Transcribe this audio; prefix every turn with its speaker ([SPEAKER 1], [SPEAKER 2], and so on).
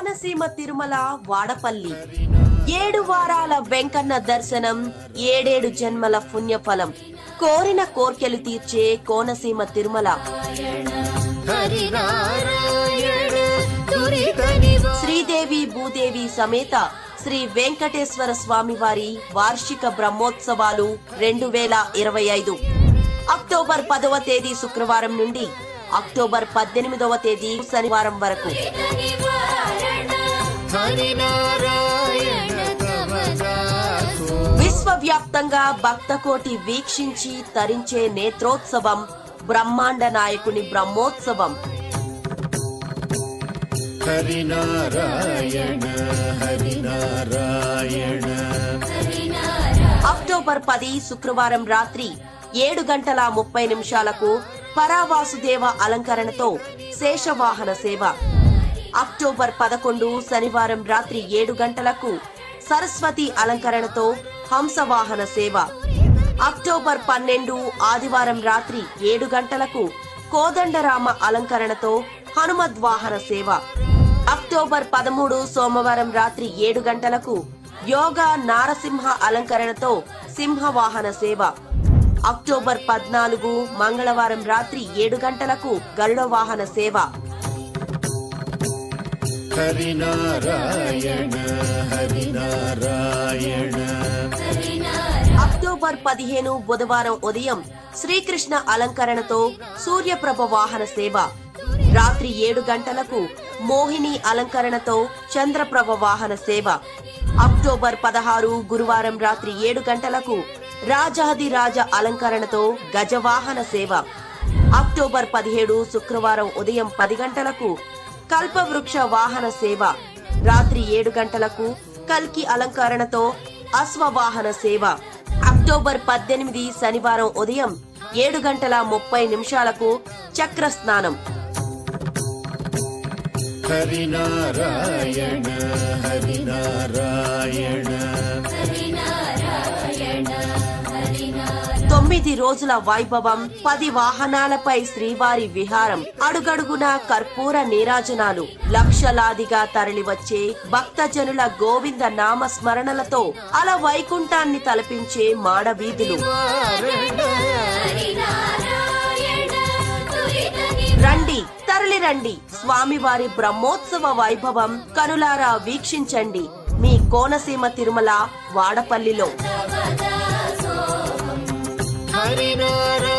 [SPEAKER 1] కోనసీమ తిరుమల వాడపల్లి. ఏడు వారాల వెంకన్న దర్శనం ఏడేడు జన్మల పుణ్యఫలం. కోరిన కోర్కెలు తీర్చే కోనసీమ తిరుమల. శ్రీదేవి భూదేవి సమేత శ్రీ వెంకటేశ్వర స్వామి వారి వార్షిక బ్రహ్మోత్సవాలు రెండు వేల ఇరవై ఐదు. అక్టోబర్ పదవ తేదీ శుక్రవారం నుండి అక్టోబర్ పద్దెనిమిదవ తేదీ శనివారం వరకు. విశ్వవ్యాప్తంగా భక్తకోటి వీక్షించి తరించే నేత్రోత్సవం బ్రహ్మాండ నాయకుని బ్రహ్మోత్సవం.
[SPEAKER 2] హరినారాయణ హరినారాయణ.
[SPEAKER 1] అక్టోబర్ పది శుక్రవారం రాత్రి ఏడు గంటల ముప్పై నిమిషాలకు పరావాసుదేవ అలంకరణతో శేషవాహన సేవ. అక్టోబర్ పదకొండు శనివారం రాత్రి ఏడు గంటలకు సరస్వతి అలంకరణతో హంసవాహన సేవ. అక్టోబర్ పన్నెండు ఆదివారం రాత్రి ఏడు గంటలకు కోదండరామ అలంకరణతో హనుమద్వాహన సేవ. అక్టోబర్ పదమూడు సోమవారం రాత్రి ఏడు గంటలకు యోగా నారసింహ అలంకరణతో సింహవాహన సేవ. అక్టోబర్ పద్నాలుగు మంగళవారం రాత్రి ఏడు గంటలకు గరుడవాహన సేవ.
[SPEAKER 2] హరినారాయణ హరినారాయణ.
[SPEAKER 1] అక్టోబర్ పదిహేను బుధవారం ఉదయం శ్రీకృష్ణ అలంకరణతో సూర్యప్రభ వాహన సేవ. రాత్రి ఏడు గంటలకు మోహిని అలంకరణతో చంద్రప్రభ వాహన సేవ. అక్టోబర్ పదహారు గురువారం రాత్రి ఏడు గంటలకు రాజాది రాజ అలంకరణతో గజవాహన సేవ. అక్టోబర్ పదిహేడు శుక్రవారం ఉదయం పది గంటలకు కల్పవృక్ష వాహన సేవ. రాత్రి ఏడు గంటలకు కల్కి అలంకరణతో అశ్వవాహన సేవ. అక్టోబర్ పద్దెనిమిది శనివారం ఉదయం ఏడు గంటల ముప్పై నిమిషాలకు చక్ర స్నానం
[SPEAKER 2] హరినారాయణ హరినారాయణ.
[SPEAKER 1] తొమ్మిది రోజుల వైభవం పది వాహనాలపై శ్రీవారి విహారం అడుగడుగున కర్పూర నీరాజనాలు. లక్షలాదిగా తరలివచ్చే భక్తజనుల గోవింద నామ స్మరణలతో అల వైకుంఠాన్ని తలపించే మాడవీధులు. రండి తరలి రండి. స్వామివారి బ్రహ్మోత్సవ వైభవం కనులారా వీక్షించండి. మీ కోనసీమ తిరుమల వాడపల్లిలో.
[SPEAKER 2] హరినారాయణ